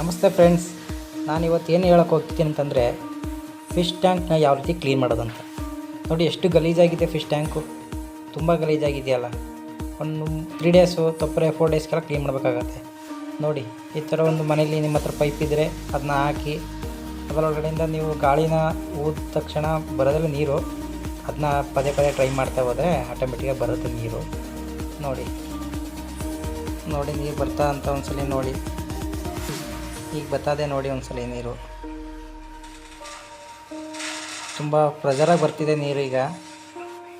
ನಮಸ್ತೆ ಫ್ರೆಂಡ್ಸ್ ನಾನು ಇವತ್ತು ಏನು ಹೇಳೋಕೆ ಹೋಗ್ತೀನಿ ಅಂತಂದರೆ ಫಿಶ್ ಟ್ಯಾಂಕ್ನ ಯಾವ ರೀತಿ ಕ್ಲೀನ್ ಮಾಡೋದಂತ ನೋಡಿ, ಎಷ್ಟು ಗಲೀಜಾಗಿದೆ ಫಿಶ್ ಟ್ಯಾಂಕು ತುಂಬ ಗಲೀಜಾಗಿದೆಯಲ್ಲ. ಒಂದು ತ್ರೀ ಡೇಸು ತಪ್ಪರೆ ಫೋರ್ ಡೇಸ್ಗೆಲ್ಲ ಕ್ಲೀನ್ ಮಾಡಬೇಕಾಗತ್ತೆ. ನೋಡಿ, ಈ ಥರ ಒಂದು ಮನೇಲಿ ನಿಮ್ಮ ಹತ್ರ ಪೈಪ್ ಇದ್ದರೆ ಅದನ್ನ ಹಾಕಿ, ಅದರೊಳಗಡೆಯಿಂದ ನೀವು ಗಾಳಿನ ಊದ ತಕ್ಷಣ ಬರೋದಿಲ್ಲ ನೀರು ಅದನ್ನ ಪದೇ ಪದೇ ಟ್ರೈ ಮಾಡ್ತಾ ಹೋದರೆ ಆಟೋಮೆಟಿಕಾಗಿ ಬರುತ್ತೆ ನೀರು. ನೋಡಿ. ನೋಡಿ, ನೀರು ಬರ್ತಾ ಅಂತ ಒಂದ್ಸಲಿ ನೋಡಿ. ಈಗ ಬರ್ತದೆ ನೋಡಿ ಒಂದ್ಸಲ ನೀರು. ತುಂಬ ಪ್ರೆಜರಾಗಿ ಬರ್ತಿದೆ ನೀರು ಈಗ.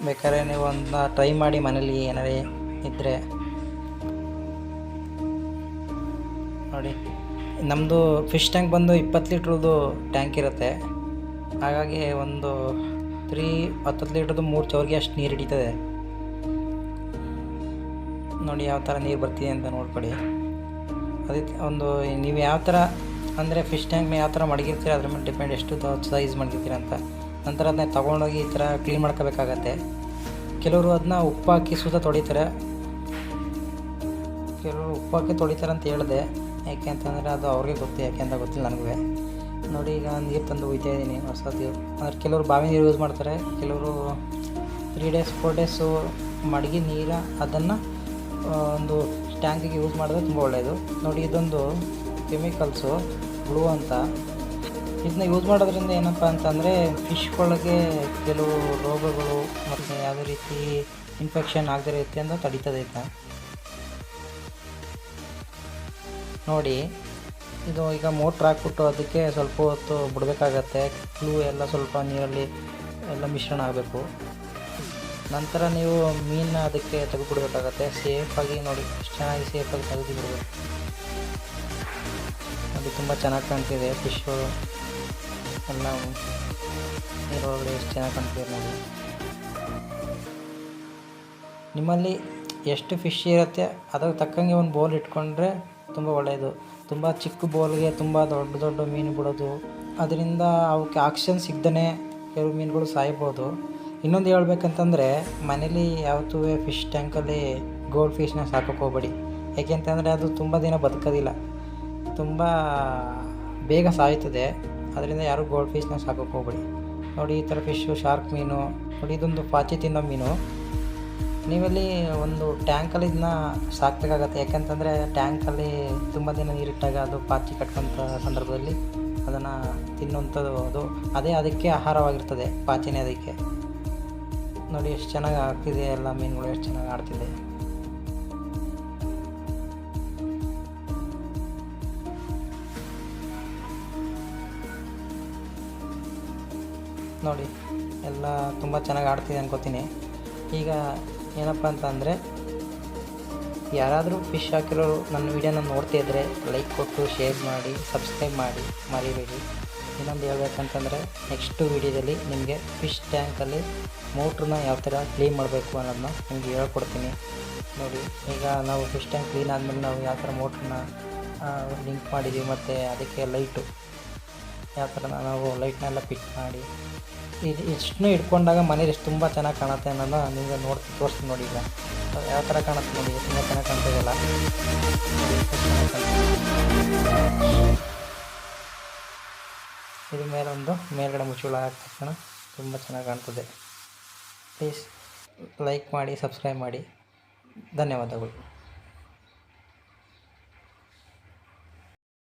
ಬೇಕಾದ್ರೆ ನೀವು ಒಂದು ಟ್ರೈ ಮಾಡಿ ಮನೇಲಿ ಏನಾರೇ ಇದ್ದರೆ ನೋಡಿ ನಮ್ಮದು ಫಿಶ್ ಟ್ಯಾಂಕ್ ಬಂದು ಇಪ್ಪತ್ತು ಲೀಟ್ರದ್ದು ಟ್ಯಾಂಕ್ ಇರುತ್ತೆ. ಹಾಗಾಗಿ ಒಂದು ತ್ರೀ ಹತ್ತತ್ತು ಲೀಟ್ರದ್ದು ಮೂರು ಚೌರಿಗೆ ಅಷ್ಟು ನೀರು ಹಿಡಿತದೆ. ನೋಡಿ ಯಾವ ಥರ ನೀರು ಬರ್ತಿದೆ ಅಂತ ನೋಡ್ಕೊಳ್ಳಿ ಅದಕ್ಕೆ ಒಂದು ನೀವು ಯಾವ ಥರ ಅಂದರೆ ಫಿಶ್ ಟ್ಯಾಂಕ್ನ ಯಾವ ಥರ ಮಡಗಿರ್ತೀರ, ಅದ್ರ ಮೇಲೆ ಡಿಪೆಂಡ್ ಎಷ್ಟು ಸೈಜ್ ಮಡಗಿರ್ತೀರ ಅಂತ. ನಂತರ ಅದನ್ನ ತೊಗೊಂಡೋಗಿ ಈ ಥರ ಕ್ಲೀನ್ ಮಾಡ್ಕೋಬೇಕಾಗತ್ತೆ. ಕೆಲವರು ಅದನ್ನ ಉಪ್ಪು ಹಾಕಿ ಸುತ್ತ ತೊಳಿತಾರೆ. ಕೆಲವರು ಉಪ್ಪು ಹಾಕಿ ಅಂತ ಹೇಳಿದೆ. ಯಾಕೆ ಅಂತಂದರೆ ಅದು ಅವ್ರಿಗೆ ಗೊತ್ತು, ಯಾಕೆ ಅಂತ ಗೊತ್ತಿಲ್ಲ ನನಗೆ. ನೋಡಿ, ಈಗ ನೀರು ತಂದು ಒಯ್ತಾ ಇದ್ದೀನಿ ಹೊಸದು. ಅಂದರೆ ಕೆಲವರು ಬಾವಿ ನೀರು ಯೂಸ್ ಮಾಡ್ತಾರೆ. ಕೆಲವರು ತ್ರೀ ಡೇಸ್ ಫೋರ್ ಡೇಸು ಮಡಗಿ ನೀರು ಅದನ್ನು ಒಂದು ಟ್ಯಾಂಕಿಗೆ ಯೂಸ್ ಮಾಡಿದ್ರೆ ತುಂಬ ಒಳ್ಳೆಯದು ನೋಡಿ, ಇದೊಂದು ಕೆಮಿಕಲ್ಸು ಬ್ಲೂ ಅಂತ. ಇದನ್ನ ಯೂಸ್ ಮಾಡೋದ್ರಿಂದ ಏನಪ್ಪ ಅಂತಂದರೆ ಫಿಶ್ಗಳಿಗೆ ಕೆಲವು ರೋಗಗಳು ಮತ್ತು ಯಾವುದೇ ರೀತಿ ಇನ್ಫೆಕ್ಷನ್ ಆಗದೇ ರೀತಿ ಅಂತ ತಡೀತದೆ ಇದನ್ನ. ನೋಡಿ, ಇದು ಈಗ ಮೋಟ್ರ್ ಹಾಕ್ಬಿಟ್ಟು ಅದಕ್ಕೆ ಸ್ವಲ್ಪ ಹೊತ್ತು ಬಿಡಬೇಕಾಗತ್ತೆ. ಕ್ಲೂ ಎಲ್ಲ ಸ್ವಲ್ಪ ನೀರಲ್ಲಿ ಎಲ್ಲ ಮಿಶ್ರಣ ಆಗಬೇಕು. ನಂತರ ನೀವು ಮೀನನ್ನ ಅದಕ್ಕೆ ತೆಗೆದುಬಿಡ್ಬೇಕಾಗತ್ತೆ. ಸೇಫಾಗಿ ನೋಡಿ. ಎಷ್ಟು ಚೆನ್ನಾಗಿ ಸೇಫಾಗಿ ತೆಗೆದು ಅದು ತುಂಬ ಚೆನ್ನಾಗಿ ಕಾಣ್ತಿದೆ ಫಿಶ್ಶು ಎಲ್ಲ ನೀರೊಳಗಡೆ ಎಷ್ಟು ಚೆನ್ನಾಗಿ ಕಾಣ್ತಿದೆ ನೋಡಿ. ನಿಮ್ಮಲ್ಲಿ ಎಷ್ಟು ಫಿಶ್ ಇರುತ್ತೆ, ಅದಕ್ಕೆ ತಕ್ಕಂಗೆ ಒಂದು ಬೋಲ್ ಇಟ್ಕೊಂಡ್ರೆ ತುಂಬ ಒಳ್ಳೆಯದು ತುಂಬ ಚಿಕ್ಕ ಬೋಲ್ಗೆ ತುಂಬ ದೊಡ್ಡ ದೊಡ್ಡ ಮೀನು ಬಿಡೋದು. ಅದರಿಂದ ಅವಕ್ಕೆ ಆಕ್ಸಿಜನ್ ಸಿಗ್ದೇ ಕೆಲವು ಮೀನುಗಳು ಸಾಯ್ಬೋದು. ಇನ್ನೊಂದು ಹೇಳ್ಬೇಕಂತಂದರೆ, ಮನೇಲಿ ಯಾವತ್ತೂ ಫಿಶ್ ಟ್ಯಾಂಕಲ್ಲಿ ಗೋಲ್ಡ್ ಫಿಶ್ನ ಸಾಕೋಕೆ ಹೋಗ್ಬೇಡಿ. ಯಾಕೆಂತಂದರೆ ಅದು ತುಂಬ ದಿನ ಬದುಕೋದಿಲ್ಲ. ತುಂಬ ಬೇಗ ಸಾಯುತ್ತದೆ ಅದರಿಂದ ಯಾರೂ ಗೋಲ್ಡ್ ಫಿಶ್ನ ಸಾಕೋಕೆ ಹೋಗ್ಬೇಡಿ. ನೋಡಿ, ಈ ಥರ ಫಿಶ್ಶು ಶಾರ್ಕ್ ಮೀನು, ನೋಡಿ, ಇದೊಂದು ಪಾಚಿ ತಿನ್ನೋ ಮೀನು. ನೀವಲ್ಲಿ ಒಂದು ಟ್ಯಾಂಕಲ್ಲಿ ಇದನ್ನ ಸಾಕಬೇಕಾಗತ್ತೆ. ಯಾಕೆಂತಂದರೆ ಟ್ಯಾಂಕಲ್ಲಿ ತುಂಬ ದಿನ ನೀರಿಟ್ಟಾಗ ಅದು ಪಾಚಿ ಕಟ್ಕೊಂಥ ಸಂದರ್ಭದಲ್ಲಿ ಅದನ್ನು ತಿನ್ನುವಂಥದ್ದು ಅದು. ಅದೇ ಅದಕ್ಕೆ ಆಹಾರವಾಗಿರ್ತದೆ ಪಾಚಿನೇ ಅದಕ್ಕೆ. ನೋಡಿ ಎಷ್ಟು ಚೆನ್ನಾಗಿ ಆಗ್ತಿದೆ ಎಲ್ಲ ಮೀನುಗಳು ಎಷ್ಟು ಚೆನ್ನಾಗಿ ಆಡ್ತಿದೆ. ನೋಡಿ, ಎಲ್ಲ ತುಂಬ ಚೆನ್ನಾಗಿ ಆಡ್ತಿದೆ ಅನ್ಕೋತೀನಿ. ಈಗ ಏನಪ್ಪ ಅಂತ ಅಂದರೆ ಯಾರಾದರೂ ಫಿಶ್ ಹಾಕಿರೋರು ನನ್ನ ವೀಡಿಯೋನ ನೋಡ್ತಿದ್ರೆ ಲೈಕ್ ಕೊಟ್ಟು ಶೇರ್ ಮಾಡಿ ಸಬ್ಸ್ಕ್ರೈಬ್ ಮಾಡಿ, ಮರಿಬೇಡಿ. ಇನ್ನೊಂದು ಹೇಳ್ಬೇಕಂತಂದರೆ ನೆಕ್ಸ್ಟು ವಿಡಿಯೋದಲ್ಲಿ ನಿಮಗೆ ಫಿಶ್ ಟ್ಯಾಂಕಲ್ಲಿ ಮೋಟ್ರನ್ನ ಯಾವ ಥರ ಕ್ಲೀನ್ ಮಾಡಬೇಕು ಅನ್ನೋದನ್ನ ನಿಮಗೆ ಹೇಳ್ಕೊಡ್ತೀನಿ. ನೋಡಿ, ಈಗ ನಾವು ಫಿಶ್ ಟ್ಯಾಂಕ್ ಕ್ಲೀನ್ ಆದಮೇಲೆ ನಾವು ಯಾವ ಥರ ಮೋಟ್ರನ್ನ ಲಿಂಕ್ ಮಾಡಿದ್ದೀವಿ ಮತ್ತು ಅದಕ್ಕೆ ಲೈಟು ಯಾವ ಥರ ನಾವು ಲೈಟ್ನೆಲ್ಲ ಫಿಟ್ ಮಾಡಿ. ಇದು ಇಷ್ಟನ್ನು ಇಟ್ಕೊಂಡಾಗ ಮನೇಲಿ ಎಷ್ಟು ತುಂಬ ಚೆನ್ನಾಗಿ ಕಾಣುತ್ತೆ ಅನ್ನೋದನ್ನ ನಿಮಗೆ ನೋಡಿ, ತೋರಿಸ್ತೀನಿ ನೋಡಿ ಈಗ. ಯಾವ ಥರ ಕಾಣುತ್ತೆ ನೋಡಿ, ತುಂಬ ಚೆನ್ನಾಗಿ ಕಾಣ್ತಿದೆಯಲ್ಲ ಇದ್ರ ಮೇಲೊಂದು, ಮೇಲ್ಗಡೆ ಮುಚ್ಚುಳ ಹಾಕಿದ ತಕ್ಷಣ ತುಂಬ ಚೆನ್ನಾಗಿ ಕಾಣ್ತದೆ. ಪ್ಲೀಸ್ ಲೈಕ್ ಮಾಡಿ ಸಬ್ಸ್ಕ್ರೈಬ್ ಮಾಡಿ. ಧನ್ಯವಾದಗಳು.